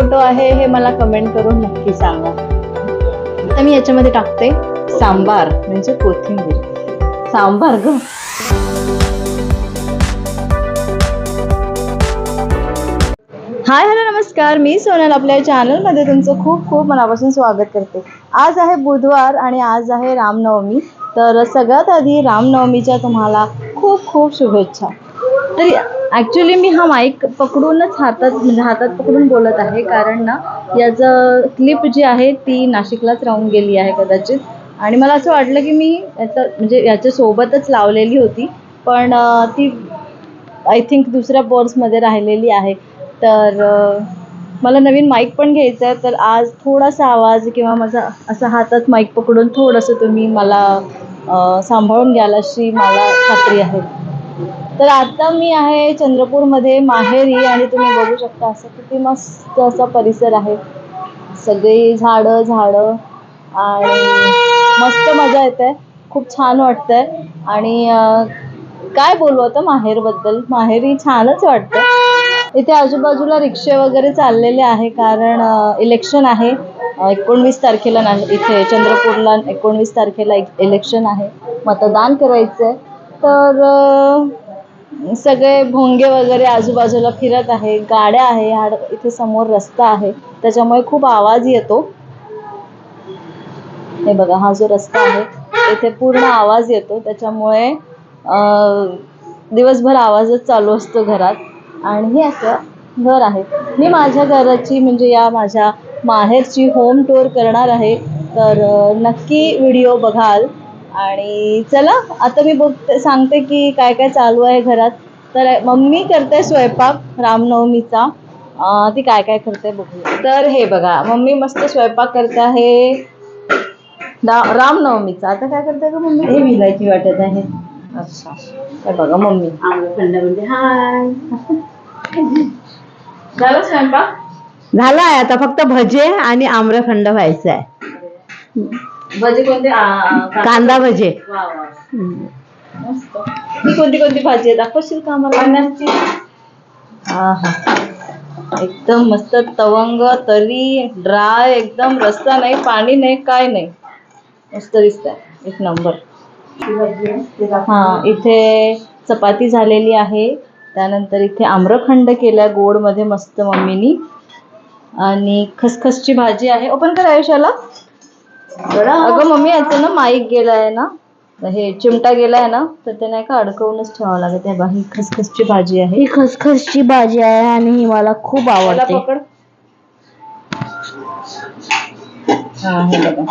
Photo आहे हे मला कमेंट करून नक्की सांगा. आता मी याच्यामध्ये टाकते. सांबार म्हणजे कोथिंबीर. सांबार ग. हाय हॅलो नमस्कार. मी सोनल आपल्या चॅनलमध्ये तुमचं खूप खूप मनापासून स्वागत करते. आज आहे बुधवार आणि आज आहे रामनवमी. तर सगळ्यात आधी रामनवमीच्या तुम्हाला खूप खूप शुभेच्छा. तर ॲक्च्युली मी हा माईक पकडूनच हातात म्हणजे हातात पकडून बोलत आहे. कारण ना याचं क्लिप जी आहे ती नाशिकलाच राहून गेली आहे कदाचित. आणि मला असं वाटलं की मी याचं म्हणजे याच्यासोबतच लावलेली होती. पण ती आय थिंक दुसऱ्या बॉर्समध्ये राहिलेली आहे. तर मला नवीन माईक पण घ्यायचं आहे. तर आज थोडासा आवाज किंवा माझा असा हातात माईक पकडून थोडंसं तुम्ही मला सांभाळून घ्याल अशी मला खात्री आहे. तर आता मी आहे चंद्रपूरमध्ये माहेरी आणि तुम्ही बघू शकता असं किती मस्त असा परिसर आहे. सगळी झाडं झाडं आणि मस्त मजा येते खूप छान वाटतंय. आणि काय बोलू आता माहेरबद्दल? माहेरी छानच वाटतं इथे आजूबाजूला रिक्षे वगैरे चाललेले आहे कारण इलेक्शन आहे. एकोणवीस तारखेला नाही इथे चंद्रपूरला एकोणवीस तारखेला इलेक्शन आहे. मतदान करायचं आहे तर सगळे भोंगे वगैरे आजूबाजूला फिरत आहे. गाड्या आहे. हा इथे समोर रस्ता आहे. त्याच्यामुळे खूप आवाज येतो. हे बघा हा जो रस्ता आहे इथे पूर्ण आवाज येतो. त्याच्यामुळे दिवसभर आवाजच चालू असतो घरात. आणि हे असं घर आहे. मी माझ्या घराची म्हणजे या माझ्या माहेरची होम टूर करणार आहे. तर नक्की व्हिडिओ बघाल. आणि चला आता मी बघते सांगते की काय काय चालू आहे घरात. तर मम्मी करते स्वयंपाक रामनवमीचा. ती काय काय करते बघू तर हे बघा मम्मी मस्त स्वयंपाक करते आहे. रामनवमीचा. आता काय करते का मम्मी? हे विलायची वाटत आहे. अच्छा. हे बघा मम्मी. म्हणजे हाय. झालं स्वयंपाक? झाला आहे. आता फक्त भजे आणि आम्रखंड व्हायचं आहे. भाजी कोणती? कांदा भजे. ही कोणती कोणती भाजी आहे? दाखवशील का आम्हाला? हा हा एकदम मस्त तवंग तरी ड्राय एकदम रस्ता नाही पाणी नाही काय नाही. मस्त दिसतंय. एक नंबर. हा इथे चपाती झालेली आहे. त्यानंतर इथे आम्रखंड केलाय गोडमध्ये मस्त मम्मीनी. आणि खसखसची भाजी आहे. ओपन कर आयुष्याला. अगं मम्मी याचं ना माईक गेलाय ना. हे चिमटा गेलाय ना तर ते नाही का अडकवूनच ठेवावं लागत आहे बा ही खसखसची भाजी आहे. ही खसखसची भाजी आहे आणि ही मला खूप आवडते. पकड. हा हे बघा.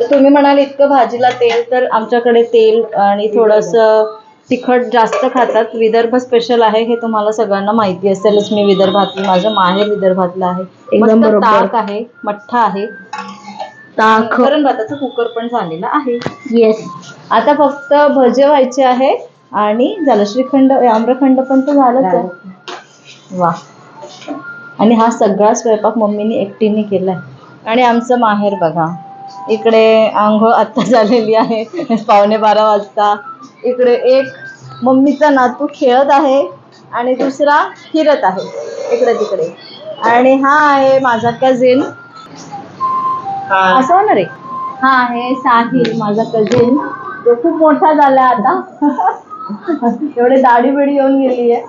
तर तुम्ही म्हणाल इतकं भाजीला तेल तर आमच्याकडे तेल आणि थोडस तिखट जास्त खातात. विदर्भ स्पेशल आहे हे तुम्हाला सगळ्यांना माहिती असेलच. मी विदर्भातली माझं माहेर विदर्भातलं आहे. एकदम मस्त बरोबर. ताक आहे मठ्ठा आहे. ताक. वरण भाताचा कुकर पण झालेला आहे. येस आता फक्त भजे व्हायचे आहे आणि झालं श्रीखंड आम्रखंड पण तर झालंच आहे. वा. आणि हा सगळा स्वयंपाक मम्मीने एकटीने केलाय आणि आमचं माहेर बघा. इकडे आंघोळ आत्ता झालेली आहे. पावणे बारा वाजता. इकडे एक मम्मीचा नातू खेळत आहे आणि दुसरा फिरत आहे इकडे तिकडे. आणि हा आहे माझा कझिन असं होणार आहे? हा आहे साहिल माझा कझिन तो खूप मोठा झाला आता. एवढे दाढी बिडी येऊन गेली आहे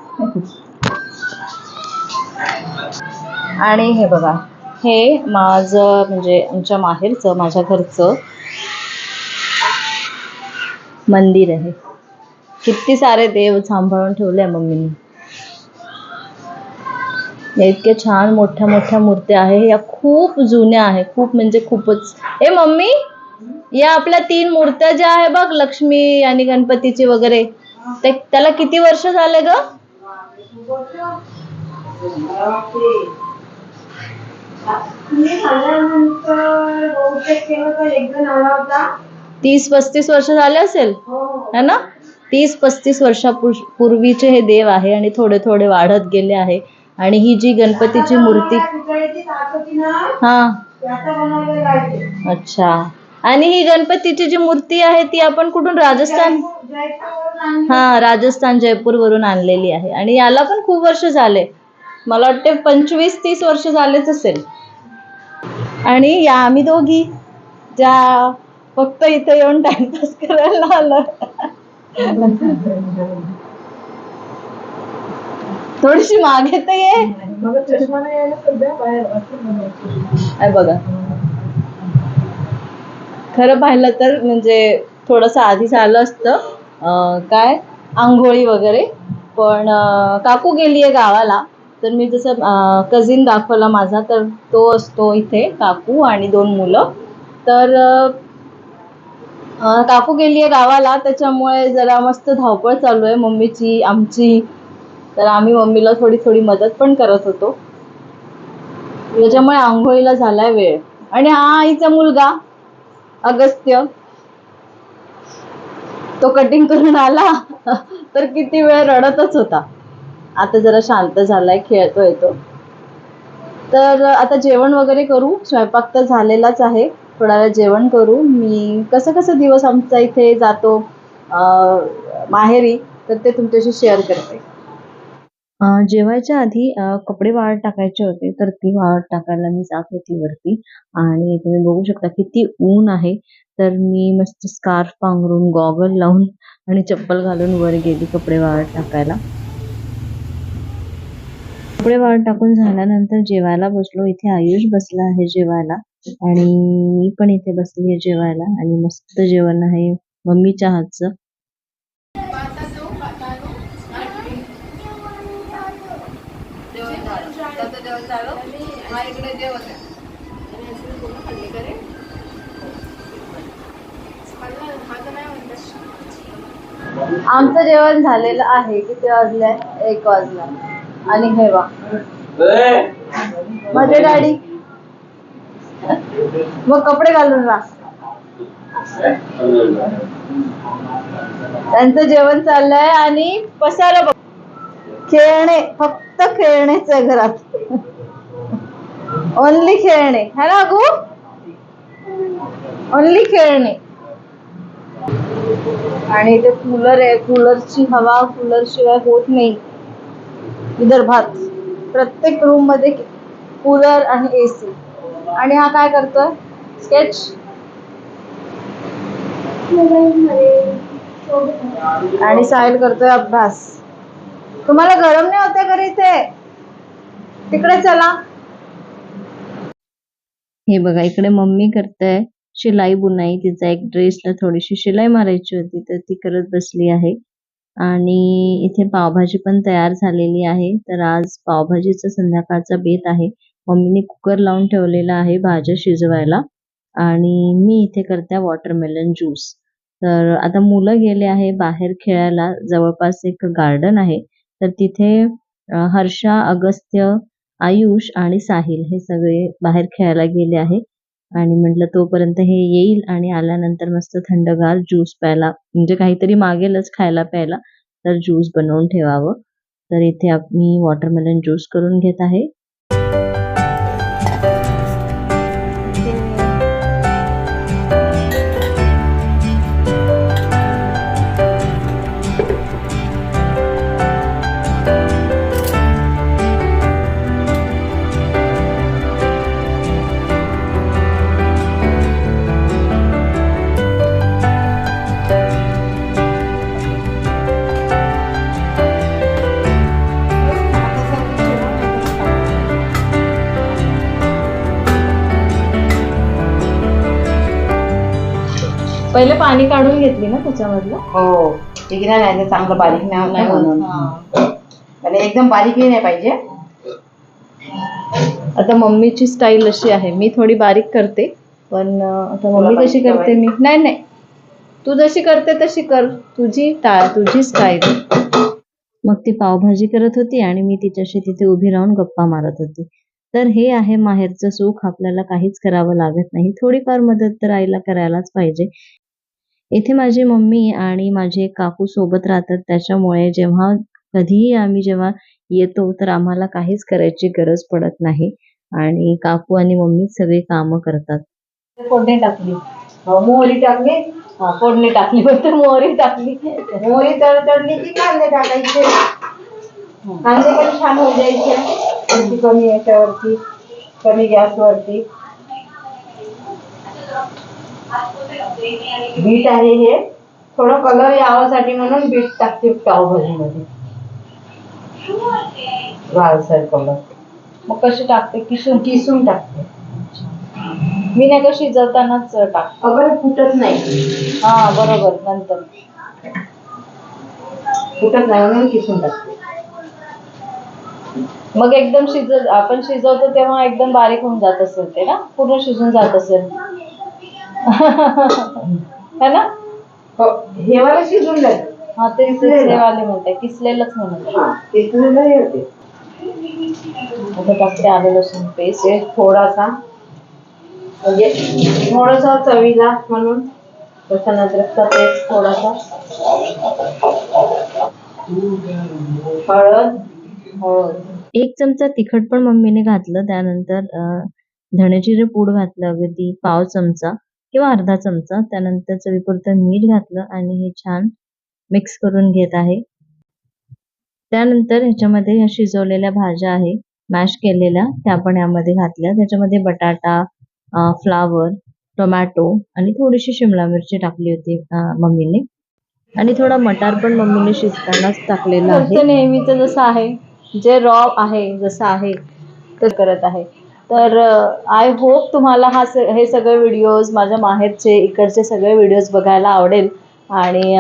आणि हे बघा हे माझं म्हणजे आमच्या माहेरचं माझ्या घरचं मंदिर आहे. किती सारे देव सांभाळून ठेवले मम्मीने. इतक्या छान मोठ्या मोठ्या मूर्त्या आहे. या खूप जुन्या आहे. खूप म्हणजे खूपच. ए मम्मी या आपल्या तीन मूर्त्या ज्या आहे बघ लक्ष्मी आणि गणपतीची वगैरे. ते त्याला किती वर्ष झाले ग? तीस पस्तीस वर्ष झाले असेल? है ना? तीस पस्तीस वर्षापूर्वीचे हे देव आहे आणि थोडे थोडे वाढत गेले आहे. आणि ही जी गणपतीची मूर्ती हा. अच्छा. आणि ही गणपतीची जी मूर्ती आहे ती आपण कुठून राजस्थान हा राजस्थान जयपूर वरून आणलेली आहे. आणि याला पण खूप वर्ष झाले. मला वाटते पंचवीस तीस वर्ष झालेच असेल. आणि या आम्ही दोघी ज्या फक्त इथे येऊन टाइमपास करायला आलो. थोडीशी मागे तर ये. बघा खरं पाहिलं तर म्हणजे थोडंसं आधी झालं असतं. काय? आंघोळी वगैरे. पण काकू गेली आहे गावाला. तर मी जसं कझिन दाखवला माझा तर तो असतो इथे काकू आणि दोन मुलं. तर काकू गेली आहे गावाला त्याच्यामुळे जरा मस्त धावपळ चालू आहे मम्मीची आमची. तर आम्ही मम्मीला थोडी थोडी मदत पण करत होतो. त्याच्यामुळे आंघोळीला झालाय वेळ. आणि हा आईचा मुलगा अगस्त्य तो कटिंग करून आला. तर किती वेळ रडतच होता. आता जरा शांत झालाय खेळतोय तो. तर आता जेवण वगैरे करू. स्वयंपाक तर झालेलाच आहे. थोडा वेळ जेवण करू. मी कसं कसं दिवस आमचा इथे जातो माहेरी तर ते तुमच्याशी शेअर करते. जेवायच्या आधी कपडे वाळत टाकायचे होते तर ती वाळत टाकायला मी जात होती वरती. आणि तुम्ही बघू शकता किती ऊन आहे. तर मी मस्त स्कार्फ पांघरून गॉगल लावून आणि चप्पल घालून वर गेली कपडे वाळत टाकायला. कपडे वाळत टाकून झाल्यानंतर जेवायला बसलो. इथे आयुष बसला आहे जेवायला. आणि मी पण इथे बसली आहे जेवायला आणि मस्त जेवण आहे मम्मीच्या हातचं. आमचं जेवण झालेलं आहे किती वाजल्या एक वाजला. आणि हे वा माझे डॅडी मग कपडे घालून राहा त्यांचं जेवण चाललंय आणि पसारा बघ. खेळणे फक्त खेळणेच आहे घरात. ओनली खेळणे. है ना अगू? ओनली खेळणे. आणि इथे कूलर आहे. कूलरची हवा कूलर शिवाय होत नाही. विदर्भात प्रत्येक रूममध्ये कूलर आणि एसी आणि हा काय करतोय? स्केच आणि साहिल करतोय अभ्यास. तुम्हाला गरम नाही होते घरी इथे? तिकडे चला. हे बघा इकडे मम्मी करते शिलाई बुनाई. तिचा एक ड्रेसला थोडीशी शिलाई मारायची होती तर ती करत बसली आहे. आणि इथे पावभाजी पण तयार झालेली आहे. तर आज पावभाजीचा संध्याकाळचा बेत आहे. मम्मीने कुकर लावून ठेवलेला आहे भाज्या शिजवायला. आणि मी इथे करते वॉटरमेलन ज्यूस तर आता मुलं गेले आहे बाहेर खेळायला. जवळपास एक गार्डन आहे. तर तिथे हर्षा अगस्त्य आयुष आणि साहिल हे सगळे बाहेर खेळायला गेले आहे. आणि म्हटलं तोपर्यंत हे येईल आणि आल्यानंतर मस्त थंडगार ज्यूस प्यायला म्हणजे काहीतरी मागेलच खायला प्यायला तर ज्यूस बनवून ठेवावं. तर इथे मी वॉटरमेलन ज्यूस करून घेत आहे. पहिले पाणी काढून घेतली ना त्याच्यामधलं? हो. ठीक आहे नाही तर चांगलं बारीक नाही नाही म्हणून. आणि एकदम बारीकही नाही पाहिजे. आता मम्मीची स्टाईल अशी आहे. मी थोडी बारीक करते पण आता मम्मी कशी बारीक करते मी? नाही नाही. तू जशी करते तशी कर. तुझी टा तुझी स्टाईल. मग ती पावभाजी करत होती आणि मी तिच्याशी तिथे उभी राहून गप्पा मारत होती. तर हे आहे माहेरचं सुख. आपल्याला काहीच करावं लागत नाही. थोडीफार मदत तर आईला करायलाच पाहिजे. इथे माझी मम्मी आणि माझे काकू सोबत राहतात. त्याच्यामुळे जेव्हा कधीही आम्ही जेव्हा येतो तर आम्हाला काहीच करायची गरज पडत नाही. आणि काकू आणि मम्मी सगळी कामं करतात. फोडणी टाकली. मोहरी टाकली. फोडणी टाकली. तर मोहरी टाकली. मोहरी तडतडली की कांदे टाकायचे. कांदे पण छान होऊ द्यायचे कमी याच्यावरती कमी गॅसवरती. बीट आहे हे. थोडं कलर यावासाठी म्हणून बीट टाकते पावभाजीमध्ये लालसर कलर मग कशी टाकते? किसून? किसून टाकते. मी नाही का शिजवतानाच टाक अगर फुटत नाही. हा बरोबर नंतर. फुटत नाही म्हणून किसून टाकते. मग एकदम शिज आपण शिजवतो तेव्हा एकदम बारीक होऊन जात असेल ते ना? पूर्ण शिजून जात असेल. है ना? हो, हे वाला शिजून जाईल. हा ते म्हणते किसलेलंच म्हणत हा किसलेलं हे होते. आता टाकते आले लसूण पेस्ट थोडासा. म्हणजे थोडासा चवीला म्हणून. अद्रकचा पेस्ट थोडासा. हळद. हळद. एक चमचा तिखट पण मम्मीने घातलं त्यानंतर धणेजिरे पूड घातलं अगदी पाव चमचा. किंवा अर्धा चमचा. त्यानंतर चवीपुरतं मीठ घातलं आणि हे छान मिक्स करून घेत आहे. त्यानंतर ह्याच्यामध्ये ह्या शिजवलेल्या भाज्या आहे मॅश केलेल्या. त्या पण यामध्ये घातल्या. त्याच्यामध्ये बटाटा फ्लावर टोमॅटो आणि थोडीशी शिमला मिरची टाकली होती मम्मीने. आणि थोडा मटार पण मम्मीने शिजतानाच टाकलेला आहे. नेहमीच जसं आहे जे रॉ आहे जसं आहे तर करत आहे. तर आय होप तुम्हाला हा स हे सगळे व्हिडिओज माझ्या माहेरचे इकडचे सगळे व्हिडिओज बघायला आवडेल. आणि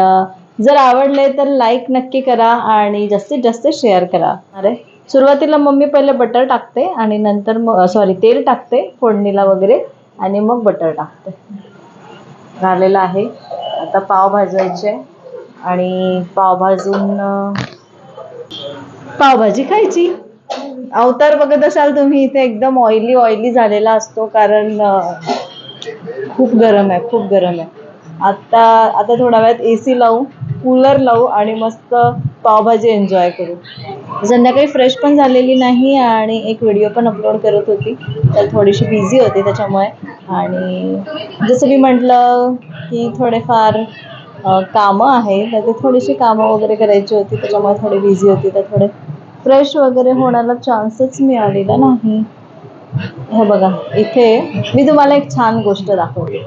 जर आवडले तर लाईक नक्की करा आणि जास्तीत जास्त शेअर करा. अरे सुरुवातीला मम्मी पहिले बटर टाकते आणि नंतर मग सॉरी तेल टाकते फोडणीला वगैरे आणि मग बटर टाकते. झालेलं आहे. आता पाव भाजायचे आणि पाव भाजून पावभाजी खायची. अवतार बघत असाल तुम्ही इथे एकदम ऑइली ऑइली झालेला असतो कारण खूप गरम आहे खूप गरम आहे. आता आता थोड्या वेळात ए सी लावू कूलर लावू आणि मस्त पावभाजी एन्जॉय करू. संध्याकाळी फ्रेश पण झालेली नाही आणि एक व्हिडिओ पण अपलोड करत होती. तर थोडीशी बिझी होती त्याच्यामुळे. आणि जसं मी म्हटलं की थोडेफार कामं आहे तर ते थोडीशी कामं वगैरे करायची होती त्याच्यामुळे थोडी बिझी होती तर थोडे फ्रेश वगैरे होण्याला चान्सच मिळालेला नाही. हे बघा इथे मी तुम्हाला एक छान गोष्ट दाखवते.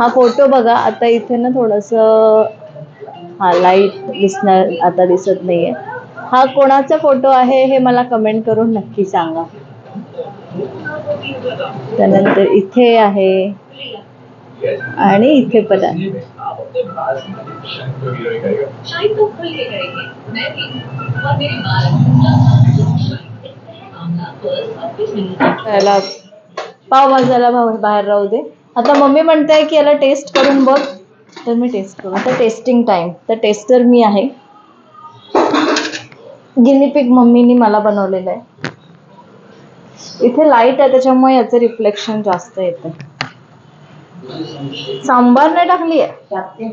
हा फोटो बघा आता इथे ना थोडस हा लाइट दिसणार आता दिसत नाहीये. हा कोणाचा फोटो आहे हे मला कमेंट करून नक्की सांगा. त्यानंतर इथे आहे. आणि इथे पण आहे. शायद तो खुल के करेंगे। मैं भी और मेरी माँ याला पाव भाजायला भाव बाहेर राहू दे. आता मम्मी म्हणते की याला टेस्ट करून बघ. तर मी टेस्ट करू. आता टेस्टिंग टाइम तर टेस्टर मी आहे. गिनीपिक मम्मीनी मला बनवलेलं आहे. इथे लाइट आहे त्याच्यामुळे याचं रिफ्लेक्शन जास्त येतं. सांबार नाही टाकली आहे.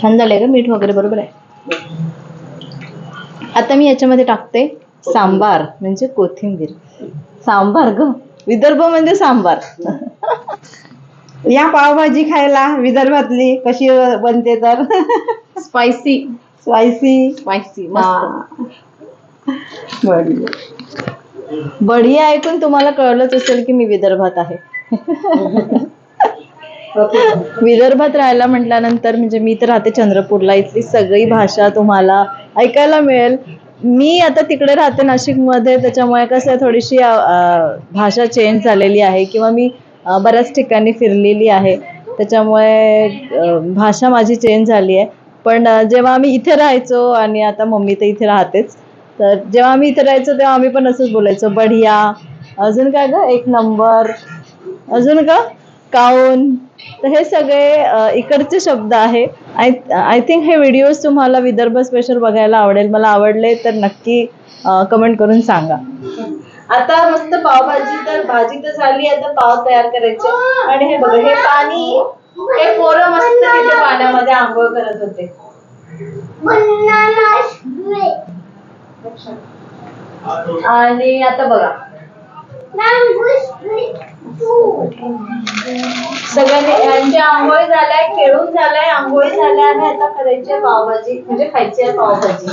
छान झालंय का मीठ वगैरे बरोबर आहे. आता मी याच्यामध्ये टाकते सांबार म्हणजे कोथिंबीर. सांबार ग विदर्भ म्हणजे सांबार. या पावभाजी खायला विदर्भातली कशी बनते तर? स्पायसी स्पायसी स्पायसी बढिया ऐकून तुम्हाला कळलंच असेल की मी विदर्भात आहे. विदर्भात राहायला म्हटल्यानंतर म्हणजे मी तर राहते चंद्रपूरला. इथली सगळी भाषा तुम्हाला ऐकायला मिळेल. मी आता तिकडे राहते नाशिकमध्ये त्याच्यामुळे कसं आहे थोडीशी भाषा चेंज झालेली आहे किंवा मी बऱ्याच ठिकाणी फिरलेली आहे. त्याच्यामुळे भाषा माझी चेंज झाली आहे. पण जेव्हा आम्ही इथे राहायचो आणि आता मम्मी तर इथे राहतेच तर जेव्हा आम्ही इथे राहायचो तेव्हा आम्ही पण असंच बोलायचो बढिया. अजून काय ग? एक नंबर. अजून का काऊन? तर हे सगळे इकडचे शब्द आहे. आय आय थिंक हे व्हिडिओज तुम्हाला विदर्भ स्पेशल बघायला आवडेल. मला आवडले तर नक्की कमेंट करून सांगा. आता मस्त पावभाजी तर भाजी तर झाली. आता पाव तयार करायचे. आणि हे बघा हे पाणी हे पोरं मस्त तिथे पाण्यामध्ये आंघोळ करत होते. आणि आता बघा. सगळ्यांनी यांची आंघोळी झालाय खेळून झालाय आंघोळी झाल्या आणि आता करायची आहे पावभाजी म्हणजे खायची आहे पावभाजी.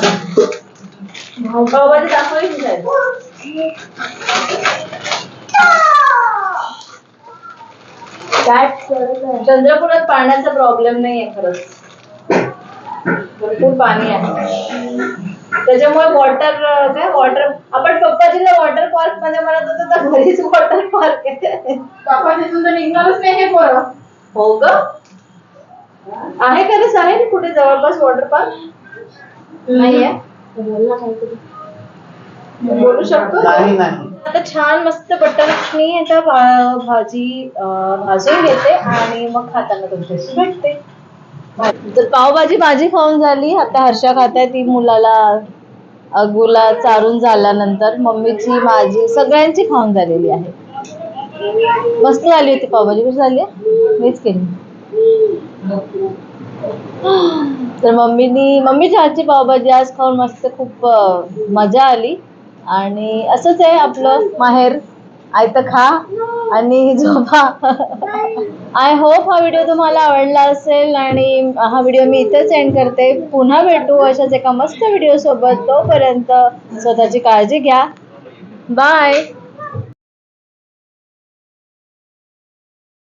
पावभाजी दाखवली की साहेब? काय चंद्रपुरात पाण्याचा प्रॉब्लेम नाही आहे खरंच. भरपूर पाणी आहे. त्याच्यामुळे वॉटर काय वॉटर आपण पप्पाजीला वॉटर पार्कमध्ये म्हणत होतो तर घरीच वॉटर पार्क आहे. बाबा तिथून तर निघणारच नाही हे पोरं. हो ग? आहे खरंच आहे ना कुठे जवळपास वॉटर पार्क नाहीये? बोलू शकतो? नाही नाही. आता छान मस्त बटर मी आता भाजी भाजून घेते आणि मग खाताना तुमच्याशी भेटते. तर पावभाजी माझी खाऊन झाली आता हर्षा आहे ती मुलाला अगुला चारून झाल्यानंतर मम्मीची माझी सगळ्यांची खाऊन झालेली आहे. मस्त झाली होती पावभाजी कशी झाली? मीच केली. तर मम्मीनी मम्मीच्या हातची पावभाजी आज खाऊन मस्त खूप मजा आली. आणि असंच आहे आपलं माहेर. आयतं खा आणि झोपा. आय होप हा व्हिडिओ तुम्हाला आवडला असेल आणि हा व्हिडिओ मी इथंच एंड करते. पुन्हा भेटू अशाच एका मस्त व्हिडिओ सोबत तोपर्यंत स्वतःची काळजी घ्या. बाय